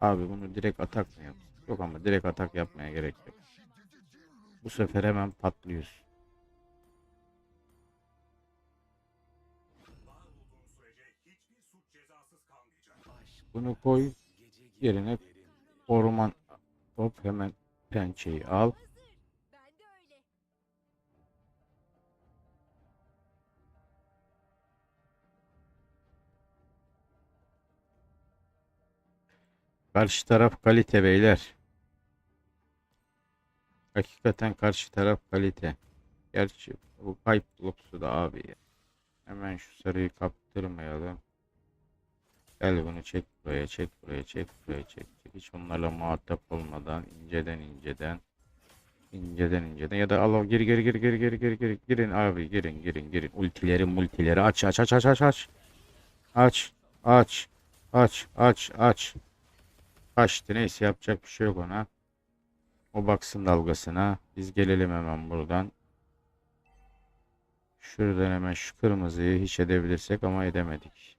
Abi bunu direkt atak mı yap? Yok ama direkt atak yapmaya gerek yok. Bu sefer hemen patlıyoruz. Bunu koy. Yerine orman hop hemen pençeyi al. Karşı taraf kalite beyler. Hakikaten karşı taraf kalite. Gerçi bu kayıp bloksu da abi. Hemen şu sarıyı kaptırmayalım. Gel bunu çek buraya, çek buraya, çek buraya, çek. Hiç onlarla muhatap olmadan inceden inceden inceden inceden ya da al al, gir gir gir gir gir gir gir girin abi girin girin girin ultileri multileri aç aç aç aç aç aç aç aç aç aç aç Kaçtı neyse yapacak bir şey yok ona. O baksın dalgasına. Biz gelelim hemen buradan. Şuradan hemen şu kırmızıyı hiç edebilirsek ama edemedik.